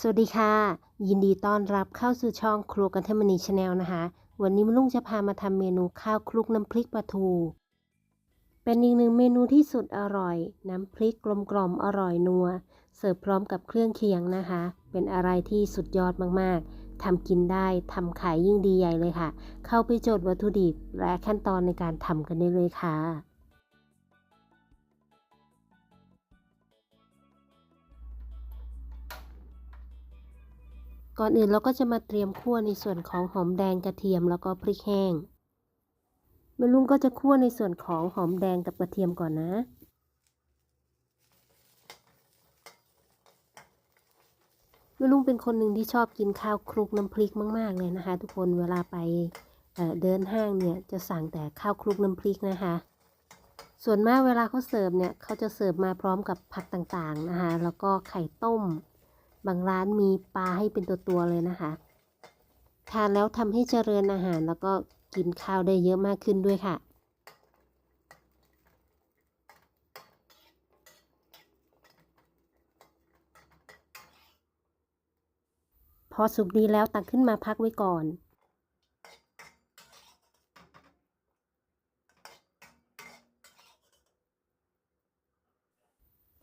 สวัสดีค่ะ ยินดีต้อนรับเข้าสู่ช่องครัวกันเทมณีชาแนลนะคะ วันนี้มลุงจะพามาทำเมนูข้าวคลุกน้ำพริกปลาทู เป็นอีกหนึ่งเมนูที่สุดอร่อย น้ำพริกกลมกล่อมอร่อยนัว เสิร์ฟพร้อมกับเครื่องเคียงนะคะ เป็นอะไรที่สุดยอดมากๆทำกินได้ทำขายยิ่งดีใหญ่เลยค่ะ เข้าไปโจทย์วัตถุดิบและขั้นตอนในการทำกันได้เลยค่ะ ก่อนอื่นเราก็จะมาเตรียมคั่วในส่วนของหอมแดงกระเทียมแล้วก็พริกแห้งแม่ลุงก็จะคั่วในส่วนของหอมแดงกับกระเทียมก่อนนะแม่ลุงเป็นคนหนึ่งที่ชอบกินข้าวคลุกน้ำพริกมาก ๆ เลยนะคะ ทุกคนเวลาไปเเดินห้างเนี่ยจะสั่งแต่ข้าวคลุกน้ำพริกนะคะ ส่วนมากเวลาเขาเสิร์ฟเนี่ยเขาจะเสิร์ฟมาพร้อมกับผักต่างๆนะคะแล้วก็ไข่ต้ม บางร้านมีปลาให้เป็นตัวๆเลยนะคะ ทานแล้วทำให้เจริญอาหารแล้วก็กินข้าวได้เยอะมากขึ้นด้วยค่ะ พอสุกดีแล้วตักขึ้นมาพักไว้ก่อน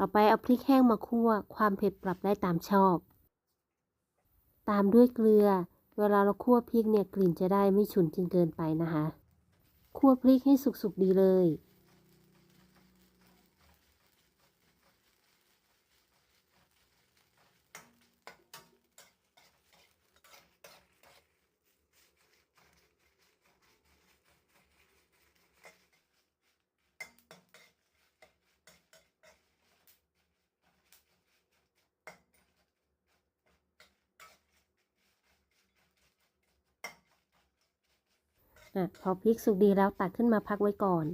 ต่อไปเอาพริกแห้งมาคั่ว ความเผ็ดปรับได้ตามชอบ ตามด้วยเกลือ เวลาเราคั่วพริกเนี่ยกลิ่นจะได้ไม่ฉุนจนเกินไปนะคะ คั่วพริกให้สุกๆดีเลย อะพอพริกสุกดีแล้วตักขึ้นมาพักไว้ก่อน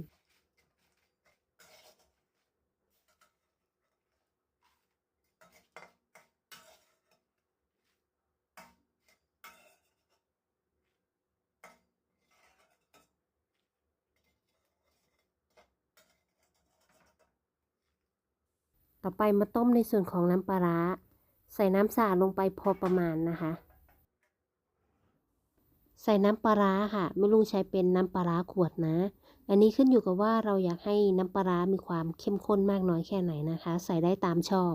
ต่อไปมาต้มในส่วนของน้ำปลาร้าใส่น้ำสะอาดลงไปพอประมาณนะคะ ใส่น้ำปลาค่ะไม่ลุงใช้เป็นน้ำปลาขวดนะ อันนี้ขึ้นอยู่กับว่าเราอยากให้น้ำปลามีความเข้มข้นมากน้อยแค่ไหนนะคะ ใส่ได้ตามชอบ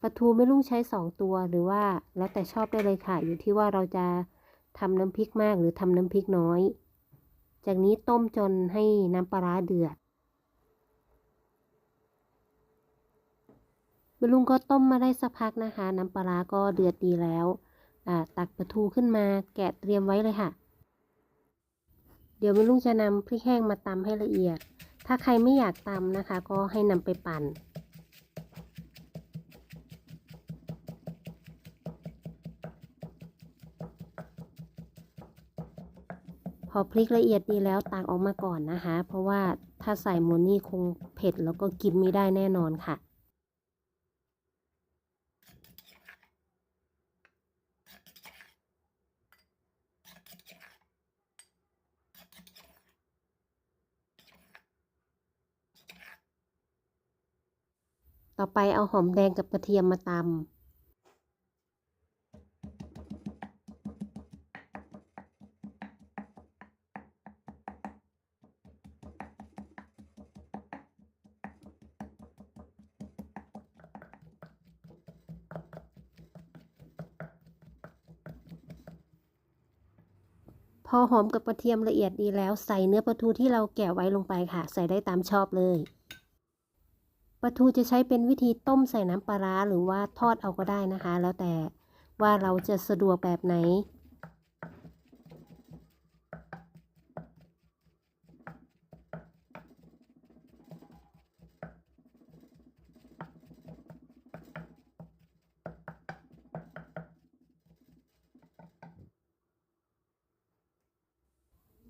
ปลาทูไม่ลุงใช้สองตัวหรือว่าแล้วแต่ชอบได้เลยค่ะ อยู่ที่ว่าเราจะทำน้ำพริกมากหรือทำน้ำพริกน้อย จากนี้ต้มจนให้น้ำปลาเดือดแม่ลุงก็ต้มมาได้สักพักนะคะ น้ำปลาก็เดือดดีแล้ว ตักปลาทูขึ้นมาแกะเตรียมไว้เลยค่ะ เดี๋ยวแม่ลุงจะนำพริกแห้งมาตำให้ละเอียด ถ้าใครไม่อยากตำนะคะ ก็ให้นำไปปั่นพอพริกละเอียดดีแล้วตักออกมาก่อนนะคะ เพราะว่าถ้าใส่หมดนี่คงเผ็ดแล้วก็กินไม่ได้แน่นอนค่ะ ต่อไปเอาหอมแดงกับกระเทียมมาตำพอหอมกับกระเทียมละเอียดดีแล้วใส่เนื้อปลาทูที่เราแกะไว้ลงไปค่ะ ใส่ได้ตามชอบเลย ปลาทูจะใช้เป็นวิธีต้มใส่น้ำปลาร้าหรือว่าทอดเอาก็ได้นะคะ แล้วแต่ว่าเราจะสะดวกแบบไหน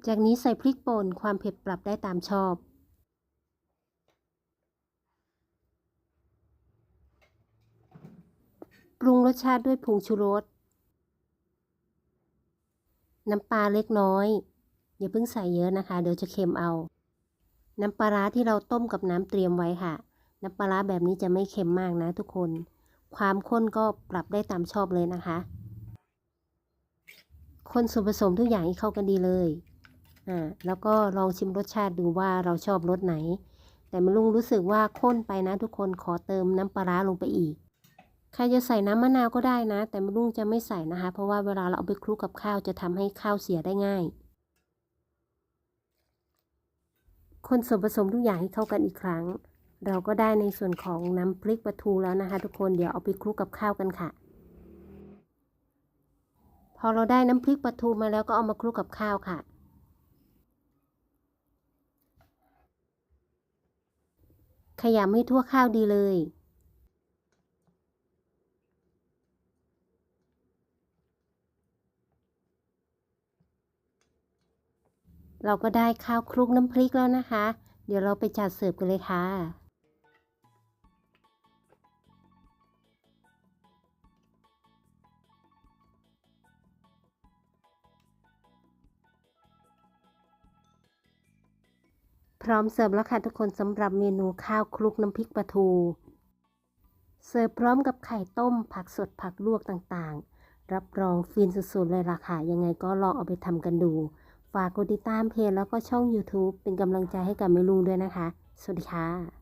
จากนี้ใส่พริกป่นความเผ็ดปรับได้ตามชอบ ปรุงรสชาติด้วยผงชูรส น้ำปลาเล็กน้อย อย่าเพิ่งใส่เยอะนะคะ เดี๋ยวจะเค็มเอา น้ำปลาร้าที่เราต้มกับน้ำเตรียมไว้ค่ะ น้ำปลาร้าแบบนี้จะไม่เค็มมากนะทุกคน ความข้นก็ปรับได้ตามชอบเลยนะคะ คนส่วนผสมทุกอย่างให้เข้ากันดีเลย อ่า แล้วก็ลองชิมรสชาติดูว่าเราชอบรสไหนแต่มะลุงรู้สึกว่าข้นไปนะทุกคนขอเติมน้ำปลาร้าลงไปอีก ใครจะใส่น้ำมะนาวก็ได้นะ แต่มะลุงจะไม่ใส่นะคะ เพราะว่าเวลาเราเอาไปคลุกกับข้าวจะทำให้ข้าวเสียได้ง่าย คนส่วนผสมทุกอย่างให้เข้ากันอีกครั้ง เราก็ได้ในส่วนของน้ำพริกปลาทูแล้วนะคะ ทุกคนเดี๋ยวเอาไปคลุกกับข้าวกันค่ะ พอเราได้น้ำพริกปลาทูมาแล้วก็เอามาคลุกกับข้าวค่ะขยำให้ทั่วข้าวดีเลย เราก็ได้ข้าวคลุกน้ำพริกแล้วนะคะ เดี๋ยวเราไปจัดเสิร์ฟกันเลยค่ะ พร้อมเสิร์ฟแล้วค่ะทุกคนสำหรับเมนูข้าวคลุกน้ำพริกปลาทู เสิร์ฟพร้อมกับไข่ต้ม ผักสดผักลวกต่างๆ รับรองฟินสุดๆเลยล่ะค่ะ ยังไงก็ลองเอาไปทำกันดู ฝากกดติดตามเพจแล้วก็ช่อง YouTube เป็นกำลังใจให้กับแม่ลุงด้วยนะคะ สวัสดีค่ะ